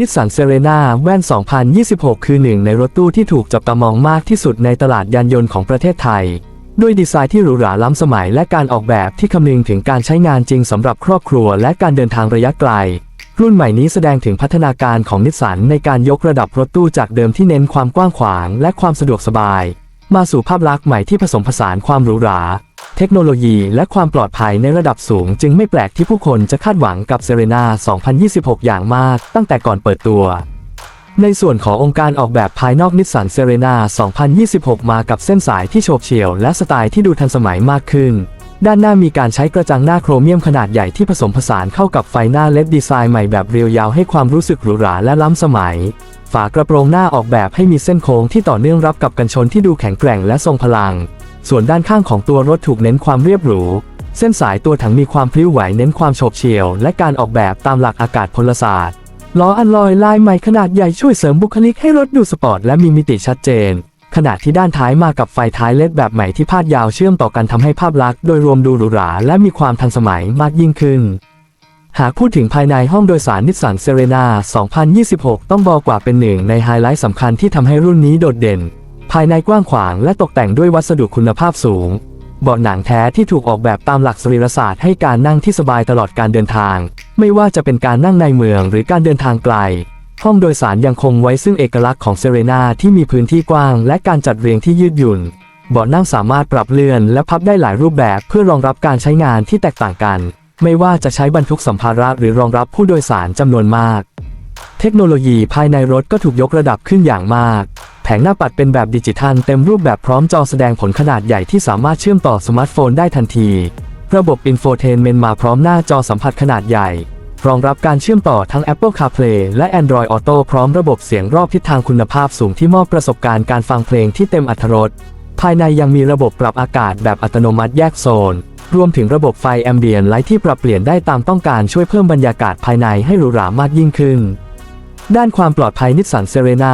นิสสันเซเรนาแว่น 2026 คือหนึ่งในรถตู้ที่ถูกจับตามองมากที่สุดในตลาดยานยนต์ของประเทศไทย ด้วยดีไซน์ที่หรูหราล้ำสมัยและการออกแบบที่คำนึงถึงการใช้งานจริงสำหรับครอบครัวและการเดินทางระยะไกล รุ่นใหม่นี้แสดงถึงพัฒนาการของนิสสันในการยกระดับรถตู้จากเดิมที่เน้นความกว้างขวางและความสะดวกสบาย มาสู่ภาพลักษณ์ใหม่ที่ผสมผสานความหรูหรา เทคโนโลยีและความปลอดภัยในระดับสูง จึงไม่แปลกที่ผู้คนจะคาดหวังกับเซเรนา2026 อย่างมาก ตั้งแต่ก่อนเปิดตัว ในส่วนขององค์การออกแบบภายนอกนิสสันเซเรนา2026 มากับเส้นสายที่โฉบเฉี่ยวและสไตล์ที่ดูทันสมัยมากขึ้น ด้านหน้ามีการใช้กระจังหน้าโครเมียมขนาดใหญ่ที่ผสมผสานเข้ากับไฟหน้าเล็ดดีไซน์ใหม่แบบเรียวยาวให้ความรู้สึกหรูหราและล้ำสมัย ฝากระโปรงหน้าออกแบบให้มีเส้นโค้งที่ต่อเนื่องรับกับกันชนที่ดูแข็งแกร่งและทรงพลัง ส่วนด้านข้างของตัวรถถูกเน้นความเรียบหรู เส้นสายตัวถังมีความพลิ้วไหวเน้นความโฉบเฉี่ยว และการออกแบบตามหลักอากาศพลศาสตร์ล้ออันลอยลายใหม่ขนาดใหญ่ช่วยเสริมบุคลิกให้รถดูสปอร์ตและมีมิติชัดเจน ขณะที่ด้านท้ายมากับไฟท้ายเลดแบบใหม่ที่พาดยาวเชื่อมต่อกันทำให้ภาพลักษณ์โดยรวมดูหรูหราและมีความทันสมัยมากยิ่งขึ้น หากพูดถึงภายในห้องโดยสารนิสสันเซเรนา2026 ต้องบอกว่าเป็นหนึ่งในไฮไลท์สำคัญที่ทำให้รุ่นนี้โดดเด่น ภายในกว้างขวางและตกแต่งด้วยวัสดุคุณภาพสูงเบาะหนังแท้ที่ถูกออกแบบตามหลักสรีรศาสตร์ให้การนั่งที่สบายตลอดการเดินทาง ไม่ว่าจะเป็นการนั่งในเมืองหรือการเดินทางไกล ห้องโดยสารยังคงไว้ซึ่งเอกลักษณ์ของเซเรนาที่มีพื้นที่กว้าง และการจัดเรียงที่ยืดหยุ่นเบาะนั่งสามารถปรับเลื่อนและพับได้หลายรูปแบบเพื่อรองรับการใช้งานที่แตกต่างกัน ไม่ว่าจะใช้บรรทุกสัมภาระหรือรองรับผู้โดยสารจำนวนมาก เทคโนโลยีภายในรถก็ถูกยกระดับขึ้นอย่างมาก แผงหน้าปัดเป็นแบบดิจิทัลเต็มรูปแบบพร้อมจอแสดงผลขนาดใหญ่ที่สามารถเชื่อมต่อสมาร์ทโฟนได้ทันที ระบบอินโฟเทนเมนต์มาพร้อมหน้าจอสัมผัสขนาดใหญ่ รองรับการเชื่อมต่อทั้ง Apple CarPlay และ Android Auto พร้อมระบบเสียงรอบทิศทางคุณภาพสูงที่มอบประสบการณ์การฟังเพลงที่เต็มอรรถรสภายในยังมีระบบปรับอากาศแบบอัตโนมัติแยกโซน รวมถึงระบบไฟแอมเบียนไลท์ที่ปรับเปลี่ยนได้ตามต้องการช่วยเพิ่มบรรยากาศภายในให้หรูหรามากยิ่งขึ้น ด้านความปลอดภัยนิสสันเซเรนา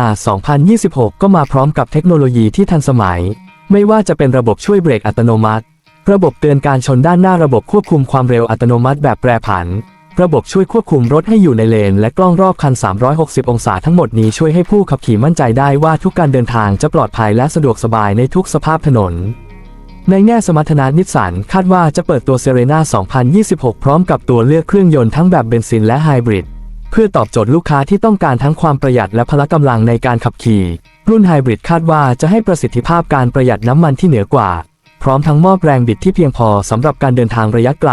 2026 ก็มาพร้อมกับเทคโนโลยีที่ทันสมัย ไม่ว่าจะเป็นระบบช่วยเบรกอัตโนมัติ ระบบเตือนการชนด้านหน้าระบบควบคุมความเร็วอัตโนมัติแบบแปรผัน ระบบช่วยควบคุมรถให้อยู่ในเลน และกล้องรอบคัน 360 องศาทั้งหมดนี้ช่วยให้ผู้ขับขี่มั่นใจได้ว่าทุกการเดินทางจะปลอดภัยและสะดวกสบายในทุกสภาพถนน ในแง่สมรรถนะนิสสันคาดว่าจะเปิดตัวเซเรนา2026 พร้อมกับตัวเลือกเครื่องยนต์ทั้งแบบเบนซินและไฮบริดเพื่อตอบโจทย์ลูกค้าที่ต้องการทั้งความประหยัดและพละกำลังในการขับขี่ รุ่นไฮบริดคาดว่าจะให้ประสิทธิภาพการประหยัดน้ำมันที่เหนือกว่า พร้อมทั้งมอบแรงบิดที่เพียงพอสำหรับการเดินทางระยะไกล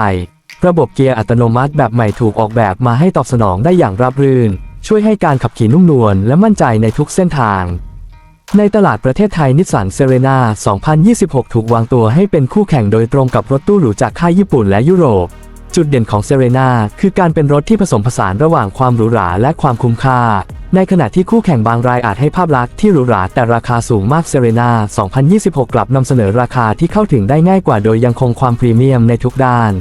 ระบบเกียร์อัตโนมัติแบบใหม่ถูกออกแบบมาให้ตอบสนองได้อย่างราบรื่น ช่วยให้การขับขี่นุ่มนวลและมั่นใจในทุกเส้นทาง ในตลาดประเทศไทยนิสสันเซเรนา2026 ถูกวางตัวให้เป็นคู่แข่งโดยตรงกับรถตู้หรูจากค่ายญี่ปุ่นและยุโรป จุดเด่นของเซเรนาคือการเป็นรถที่ผสมผสานระหว่างความหรูหราและความคุ้มค่า ในขณะที่คู่แข่งบางรายอาจให้ภาพลักษณ์ที่หรูหราแต่ราคาสูงมากเซเรนา2026 กลับนำเสนอราคาที่เข้าถึงได้ง่ายกว่าโดยยังคงความพรีเมียมในทุกด้าน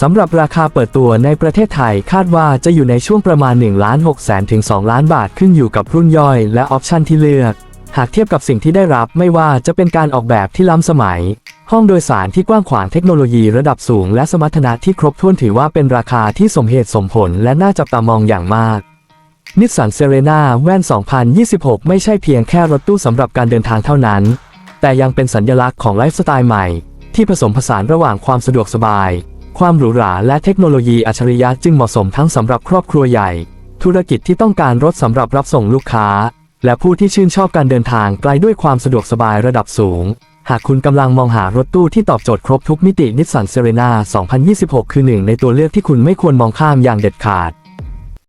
สำหรับราคาเปิดตัวในประเทศไทยคาดว่าจะอยู่ในช่วงประมาณ1ล้าน6แสนถึง2ล้านบาทขึ้นอยู่กับรุ่นย่อยและออปชันที่เลือก หากเทียบกับสิ่งที่ได้รับไม่ว่าจะเป็นการออกแบบที่ล้ำสมัย ห้องโดยสารที่กว้างขวางเทคโนโลยีระดับสูง และสมรรถนะที่ครบถ้วนถือว่าเป็นราคาที่สมเหตุสมผลและน่าจับตามองอย่างมากนิสสันเซเรนาแว่น 2026 ไม่ใช่เพียงแค่รถตู้สำหรับการเดินทางเท่านั้น แต่ยังเป็นสัญลักษณ์ของไลฟ์สไตล์ใหม่ ที่ผสมผสานระหว่างความสะดวกสบาย ความหรูหราและเทคโนโลยีอัจฉริยะจึงเหมาะสมทั้งสำหรับครอบครัวใหญ่ ธุรกิจที่ต้องการรถสำหรับรับส่งลูกค้า และผู้ที่ชื่นชอบการเดินทางไกลด้วยความสะดวกสบายระดับสูง หากคุณกำลังมองหารถตู้ที่ตอบโจทย์ครบทุกมิตินิสสันเซเรนา2026 คือหนึ่งในตัวเลือกที่คุณไม่ควรมองข้ามอย่างเด็ดขาด